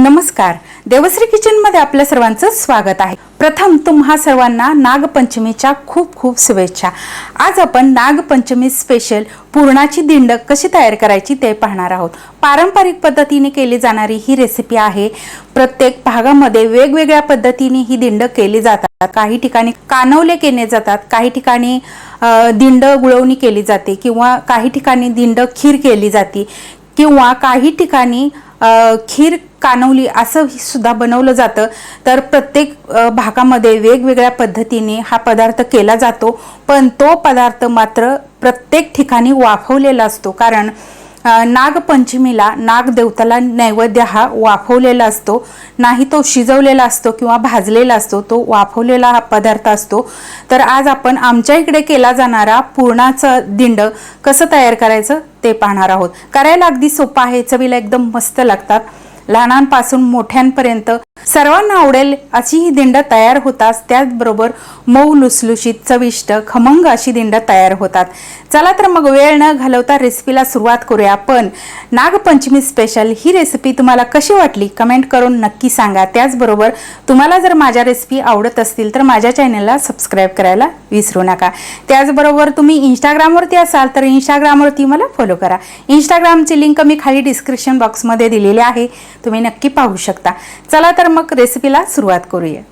नमस्कार. देवश्री किचनमध्ये आपल्या सर्वांचं स्वागत आहे. प्रथम तुम्हा सर्वांना नागपंचमीच्या खूप खूप शुभेच्छा. आज आपण नागपंचमी स्पेशल पुरणाची दिंड कशी तयार करायची ते पाहणार आहोत. पारंपरिक पद्धतीने केली जाणारी ही रेसिपी आहे. प्रत्येक भागामध्ये वेगवेगळ्या पद्धतीने ही दिंड केली जातात. काही ठिकाणी कानवले केले जातात काही ठिकाणी दिंड गुळवणी केली जाते किंवा काही ठिकाणी दिंड खीर केली जाते किंवा काही ठिकाणी खीर कानवली असं सुद्धा बनवलं जातं. तर प्रत्येक भागामध्ये वेगवेगळ्या पद्धतीने हा पदार्थ केला जातो. पण तो पदार्थ मात्र प्रत्येक ठिकाणी वाफवलेला असतो. कारण नागपंचमीला नागदेवताला नैवेद्य हा वाफवलेला असतो. नाही तो शिजवलेला असतो किंवा भाजलेला असतो तो वाफवलेला हा पदार्थ असतो. तर आज आपण आमच्या इकडे केला जाणारा पुरणाचं दिंड कसं तयार करायचं ते पाहणार आहोत. करायला अगदी सोपं आहे चवीला एकदम मस्त लागतात. लहानांपासून मोठ्यांपर्यंत सर्वांना आवडेल अशी ही दिंड तयार होतात त्याचबरोबर मऊ लुसलुशीत चविष्ट खमंग अशी दिंड तयार होतात. चला तर मग वेळ न घालवता रेसिपीला सुरुवात करूया पण नागपंचमी स्पेशल ही रेसिपी तुम्हाला कशी वाटली? कमेंट करून नक्की सांगा. त्याचबरोबर तुम्हाला जर माझ्या रेसिपी आवडत असतील तर माझ्या चॅनलला सबस्क्राईब करायला विसरू नका. त्याचबरोबर तुम्ही इंस्टाग्रामवरती असाल तर इंस्टाग्रामवरती मला फॉलो करा. इंस्टाग्रामची लिंक मी खाली डिस्क्रिप्शन बॉक्समध्ये दिलेली आहे. तुम्ही नक्की पाहू शकता. चला तर मग रेसिपीला सुरुवात करूया.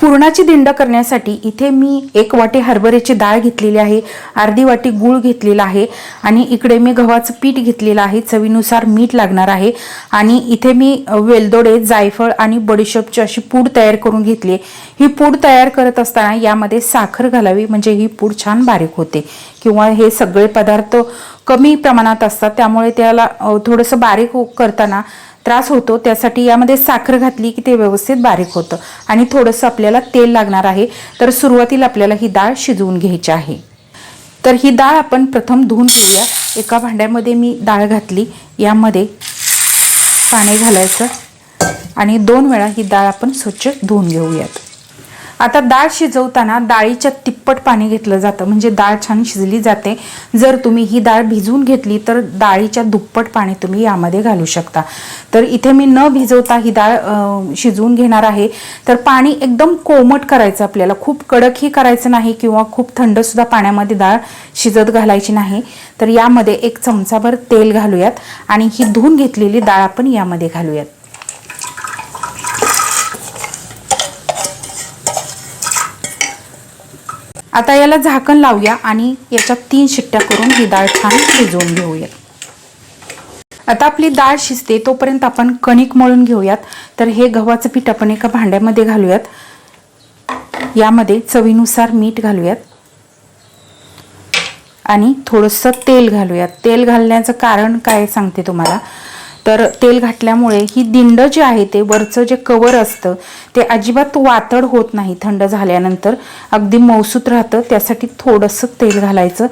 पुरणाची दिंड करण्यासाठी इथे मी एक वाटी हरभऱ्याची डाळ घेतलेली आहे अर्धी वाटी गूळ घेतलेला आहे आणि इकडे मी गव्हाचं पीठ घेतलेलं आहे. चवीनुसार मीठ लागणार आहे आणि इथे मी वेलदोडे जायफळ आणि बडीशेपची अशी पूड तयार करून घेतली ही पूड तयार करत असताना यामध्ये साखर घालावी म्हणजे ही पूड छान बारीक होते किंवा हे सगळे पदार्थ कमी प्रमाणात असतात त्यामुळे त्याला थोडंसं बारीक हो-, करताना त्रास होतो त्यासाठी यामध्ये साखर घातली की ते व्यवस्थित बारीक होतं. आणि थोडंसं आपल्याला तेल लागणार आहे तर सुरुवातीला आपल्याला ही डाळ शिजवून घ्यायची आहे. तर ही डाळ आपण प्रथम धुवून घेऊया. एका भांड्यामध्ये मी डाळ घातली यामध्ये पाणी घालायचं. आणि दोन वेळा ही डाळ आपण स्वच्छ धुवून घेऊयात. आता डाळ शिजवताना डाळीच्या तिप्पट पाणी घेतलं जातं. म्हणजे डाळ छान शिजली जाते. जर तुम्ही ही डाळ भिजवून घेतली तर डाळीच्या दुप्पट पाणी तुम्ही यामध्ये घालू शकता. तर इथे मी न भिजवता ही डाळ शिजवून घेणार आहे. तर पाणी एकदम कोमट करायचं आपल्याला. खूप कडकही करायचं नाही किंवा खूप थंडसुद्धा पाण्यामध्ये डाळ शिजत घालायची नाही. तर यामध्ये एक चमचाभर तेल घालूयात आणि ही धुवून घेतलेली डाळ आपण यामध्ये घालूयात. आता याला झाकण लावूया आणि याच्यात तीन शिट्ट्या करून ही डाळ छान शिजवून घेऊया आता आपली डाळ शिजते तोपर्यंत आपण कणिक मळून घेऊयात. तर हे गव्हाचं पीठ आपण एका भांड्यामध्ये घालूयात. यामध्ये चवीनुसार मीठ घालूयात. आणि थोडंसं तेल घालूयात. तेल घालण्याचं कारण काय सांगते तुम्हाला. तर तेल घातल्यामुळे ही दिंड जे आहे ते वरचं जे कवर असतं ते अजिबात वातड होत नाही थंड झाल्यानंतर. अगदी मौसूत राहतं त्यासाठी थोडंसं तेल घालायचं.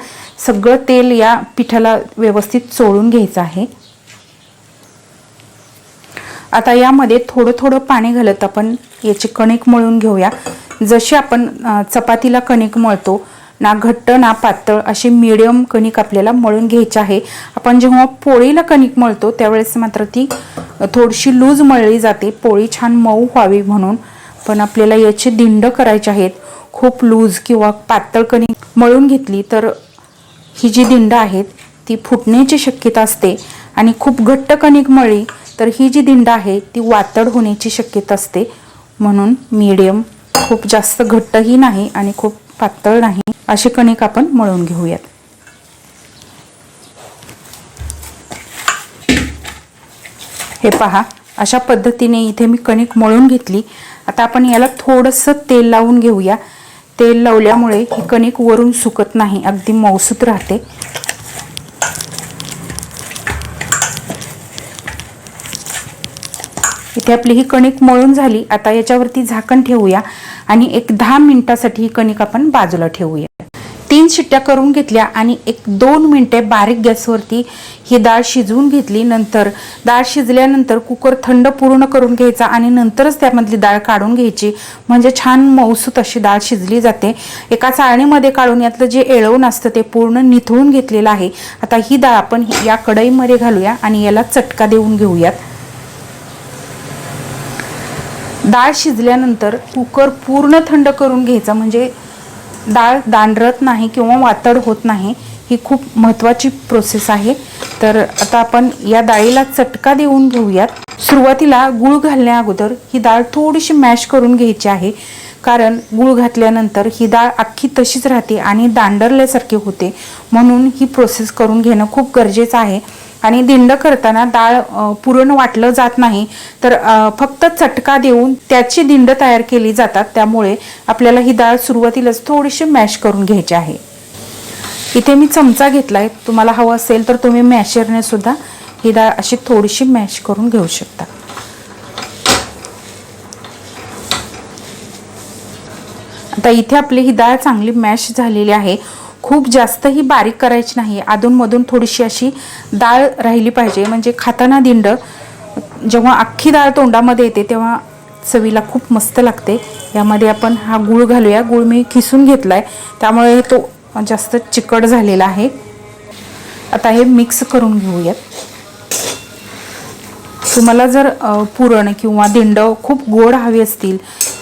सगळं तेल या पिठाला व्यवस्थित चोळून घ्यायचं आहे. आता यामध्ये थोडं थोडं पाणी घालत आपण याचे कणिक मळून घेऊया. जशी आपण चपातीला कणिक मळतो ना घट्ट ना पातळ अशी मिडियम कणिक आपल्याला मळून घ्यायची आहे. आपण जेव्हा पोळीला कणिक मळतो त्यावेळेस मात्र ती थोडीशी लूज मळली जाते. पोळी छान मऊ व्हावी म्हणून पण आपल्याला याची दिंड करायची आहेत. खूप लूज किंवा पातळ कणिक मळून घेतली तर ही जी दिंड आहेत ती फुटण्याची शक्यता असते. आणि खूप घट्ट कणिक मळली तर ही जी दिंड आहे ती वातड होण्याची शक्यता असते. म्हणून मीडियम खूप जास्त घट्टही नाही आणि खूप पातळ नाही अशी कणिक आपण मळून घेऊयात. हे पहा अशा पद्धतीने इथे मी कणिक मळून घेतली. आता आपण याला थोडंसं तेल लावून घेऊया. तेल लावल्यामुळे ही कणिक वरून सुकत नाही अगदी मौसूत राहते. इथे आपली ही कणिक मळून झाली. आता याच्यावरती झाकण ठेवूया. आणि एक दहा मिनिटासाठी ही कणिक आपण बाजूला ठेवूया. तीन शिट्ट्या करून घेतल्या आणि एक दोन मिनटे बारीक गॅसवरती ही डाळ शिजवून घेतली. नंतर डाळ शिजल्यानंतर कुकर थंड पूर्ण करून घ्यायचा आणि नंतरच त्यामधली डाळ काढून घ्यायची. म्हणजे छान मऊसूत अशी डाळ शिजली जाते. एका चाळणीमध्ये काढून यातलं जे एळवून असतं ते पूर्ण निथळून घेतलेलं आहे. आता ही डाळ आपण या कढईमध्ये घालूया आणि याला चटका देऊन घेऊयात. डाळ शिजल्यानंतर कुकर पूर्ण थंड करून घ्यायचा. म्हणजे डाळ दांडरत नाही किंवा वातड होत नाही ही खूप महत्त्वाची प्रोसेस आहे. तर आता आपण या डाळीला चटका देऊन घेऊयात. सुरुवातीला गूळ घालण्या अगोदर ही डाळ थोडीशी मॅश करून घ्यायची आहे. कारण गूळ घातल्यानंतर ही डाळ अख्खी तशीच राहते आणि दांडरल्यासारखी होते. म्हणून ही प्रोसेस करून घेणं खूप गरजेचं आहे. आणि दिंड करताना डाळ पुरण वाटलं जात नाही तर फक्त चटका देऊन त्याची दिंड तयार केली जातात. त्यामुळे आपल्याला ही डाळ सुरुवातीलाच थोडीशी मॅश करून घ्यायची आहे. इथे मी चमचा घेतला आहे तुम्हाला हवं असेल तर तुम्ही मॅशरने सुद्धा ही डाळ अशी थोडीशी मॅश करून घेऊ शकता. आता इथे आपली ही डाळ चांगली मॅश झालेली आहे. खूप जास्तही बारीक करायची नाही. अधूनमधून थोडीशी अशी डाळ राहिली पाहिजे. म्हणजे खाताना दिंड जेव्हा अख्खी डाळ तोंडामध्ये येते तेव्हा चवीला खूप मस्त लागते. यामध्ये आपण हा गूळ घालूया. गूळ मी किसून आहे त्यामुळे तो जास्त चिकट झालेला आहे. आता हे मिक्स करून घेऊयात. तुम्हाला जर पुरण किंवा दिंड खूप गोड हवी असतील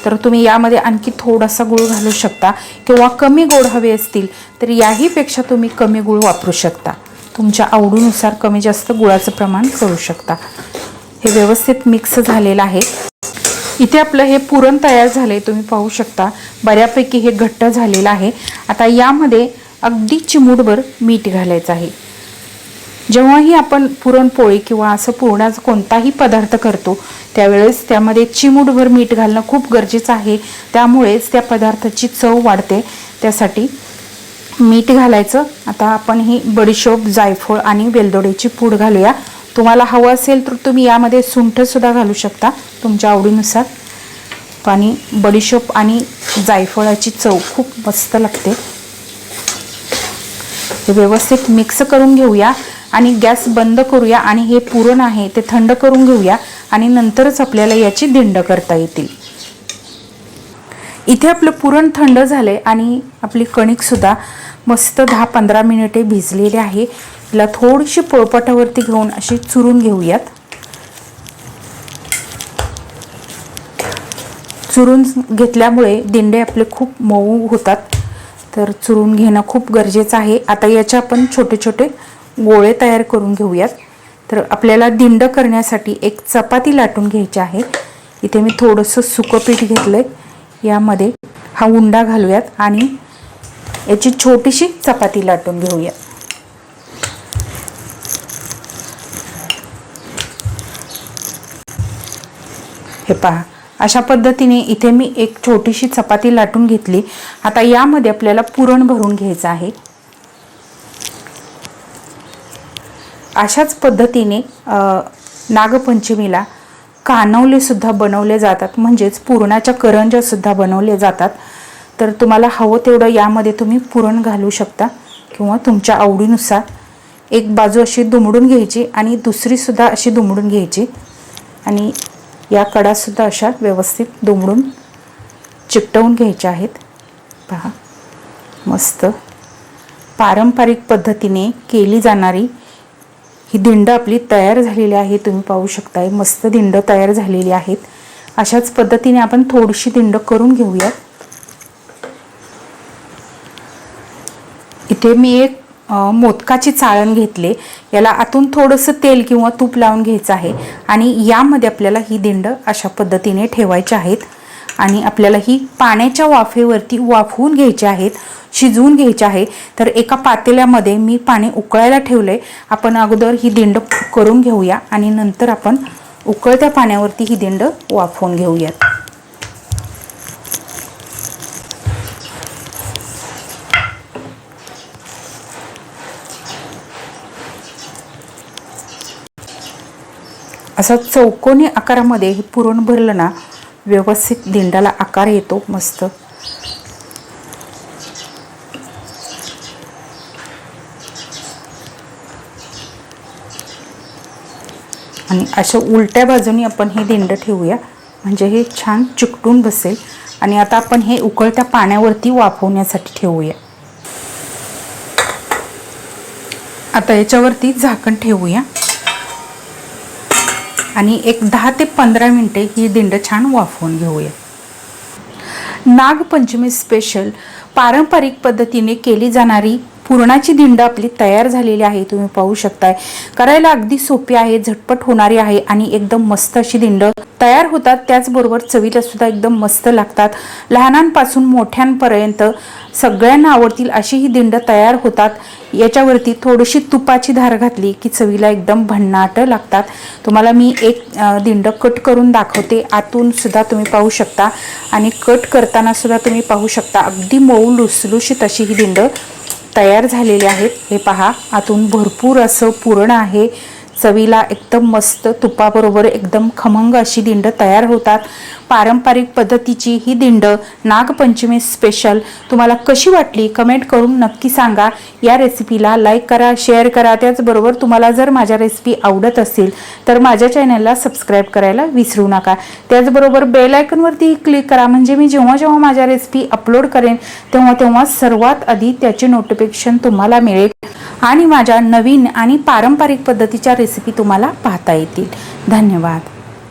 तर तुम्ही यामध्ये आणखी थोडासा गुळ घालू शकता किंवा कमी गोड हवे असतील तर याहीपेक्षा तुम्ही कमी गुळ वापरू शकता. तुमच्या आवडीनुसार कमी जास्त गुळाचं प्रमाण करू शकता. हे व्यवस्थित मिक्स झालेलं आहे. इथे आपलं हे पुरण तयार झाले तुम्ही पाहू शकता. बऱ्यापैकी हे घट्ट झालेलं आहे. आता यामध्ये अगदी चिमूटभर मीठ घालायचं आहे. जेव्हाही आपण पुरणपोळी किंवा असं पुरणाचा कोणताही पदार्थ करतो त्यावेळेस त्यामध्ये चिमूटभर मीठ घालणं खूप गरजेचं आहे. त्यामुळेच त्या पदार्थाची चव वाढते. त्यासाठी मीठ घालायचं. आता आपण ही बडीशोप जायफळ आणि वेलदोड्याची पूड घालूया. तुम्हाला हवं असेल तर तुम्ही यामध्ये सुंठसुद्धा घालू शकता तुमच्या आवडीनुसार. आणि बडीशोप आणि जायफळाची चव खूप मस्त लागते. हे व्यवस्थित मिक्स करून घेऊया. आणि गॅस बंद करूया आणि हे पुरण आहे ते थंड करून घेऊया आणि नंतरच आपल्याला याची दिंड करता येतील. इथे आपलं पुरण थंड झालंय आणि आपली कणिकसुद्धा मस्त दहा पंधरा मिनिटे भिजलेली आहे. तिला थोडीशी पोळपाटावरती घेऊन अशी चुरून घेऊयात. चुरून घेतल्यामुळे दिंडे आपले खूप मऊ होतात. तर चुरून घेणं खूप गरजेचं आहे. आता याचे आपण छोटे छोटे गोळे तयार करून घेऊयात. तर आपल्याला दिंड करण्यासाठी एक चपाती लाटून घ्यायची आहे. इथे मी थोडंसं सुकं पीठ घेतलं आहे यामध्ये हा उंडा घालूयात आणि याची छोटीशी चपाती लाटून घेऊयात. हे पहा अशा पद्धतीने इथे मी एक छोटीशी चपाती लाटून घेतली. आता यामध्ये आपल्याला पुरण भरून घ्यायचं आहे. अशाच पद्धतीने नागपंचमीला कानवलेसुद्धा बनवले जातात. म्हणजेच पुरणाच्या करंज्यासुद्धा बनवले जातात. तर तुम्हाला हवं तेवढं यामध्ये तुम्ही पुरण घालू शकता किंवा तुमच्या आवडीनुसार. एक बाजू अशी दुमडून घ्यायची आणि दुसरीसुद्धा अशी दुमडून घ्यायची. आणि या कडासुद्धा अशा व्यवस्थित दुमडून चिकटवून घ्यायच्या आहेत. पहा मस्त. पारंपरिक पद्धतीने केली जाणारी ही दिंड आपली तयार झालेली आहे तुम्ही पाहू शकताय. मस्त दिंड तयार झालेली आहेत. अशाच पद्धतीने आपण थोडीशी दिंड करून घेऊयात. इथे मी एक मोदकाची चाळण घेतले. याला आतून थोडंसं तेल किंवा तूप लावून घ्यायचं आहे आणि यामध्ये आपल्याला ही दिंड अशा पद्धतीने ठेवायची आहेत आणि आपल्याला ही पाण्याच्या वाफेवरती वाफवून घ्यायची आहेत. शिजवून घ्यायचे आहे. तर एका पातेल्यामध्ये मी पाणी उकळायला ठेवले. आपण अगोदर ही दिंड करून घेऊया आणि नंतर आपण उकळत्या पाण्यावरती ही दिंड वाफवून घेऊयात. असा चौकोनी आकारामध्ये हे पुरण भरलं ना व्यवस्थित दिंडाला आकार येतो मस्त. आणि अशा उलट्या बाजूनी आपण हे दिंड ठेवूया. म्हणजे हे छान चिकटून बसेल. आणि आता आपण हे उकळत्या पाण्यावरती वाफवण्यासाठी ठेवूया. आता याच्यावरती झाकण ठेवूया. आणि एक दहा ते पंधरा मिनटे ही दिंड छान वाफवून घेऊया. नागपंचमी स्पेशल पारंपरिक पद्धतीने केली जाणारी पुरणाची दिंड आपली तयार झालेली आहे तुम्ही पाहू शकताय. करायला अगदी सोपी आहे झटपट होणारी आहे आणि एकदम मस्त अशी दिंड तयार होतात. त्याचबरोबर चवीला सुद्धा एकदम मस्त लागतात. लहानांपासून मोठ्यांपर्यंत सगळ्यांना आवडतील अशी ही दिंड तयार होतात. याच्यावरती थोडीशी तुपाची धार घातली की चवीला एकदम भन्नाट लागतात. तुम्हाला मी एक दिंड कट करून दाखवते. आतून सुद्धा तुम्ही पाहू शकता. आणि कट करताना सुद्धा तुम्ही पाहू शकता. अगदी मऊ लुसलुशीत अशी ही दिंड तयार झालेले आहेत. हे पहा आतून भरपूर असं पुरण आहे. चवीला एकदम मस्त तुपाबरोबर एकदम खमंग अशी दिंड तयार होतात. पारंपरिक पद्धतीची ही दिंड नागपंचमी स्पेशल तुम्हाला कशी वाटली कमेंट करून नक्की सांगा. या रेसिपीला लाईक करा शेअर करा. त्याचबरोबर तुम्हाला जर माझ्या रेसिपी आवडत असेल तर माझ्या चॅनलला सबस्क्राईब करायला विसरू नका. त्याचबरोबर बेल आयकनवरती क्लिक करा. म्हणजे मी जेव्हा जेव्हा माझ्या रेसिपी अपलोड करेन तेव्हा तेव्हा सर्वात आधी त्याचे नोटिफिकेशन तुम्हाला मिळेल. आणि माझ्या नवीन आणि पारंपरिक पद्धतीच्या रेसिपी तुम्हाला पाहता येतील. धन्यवाद.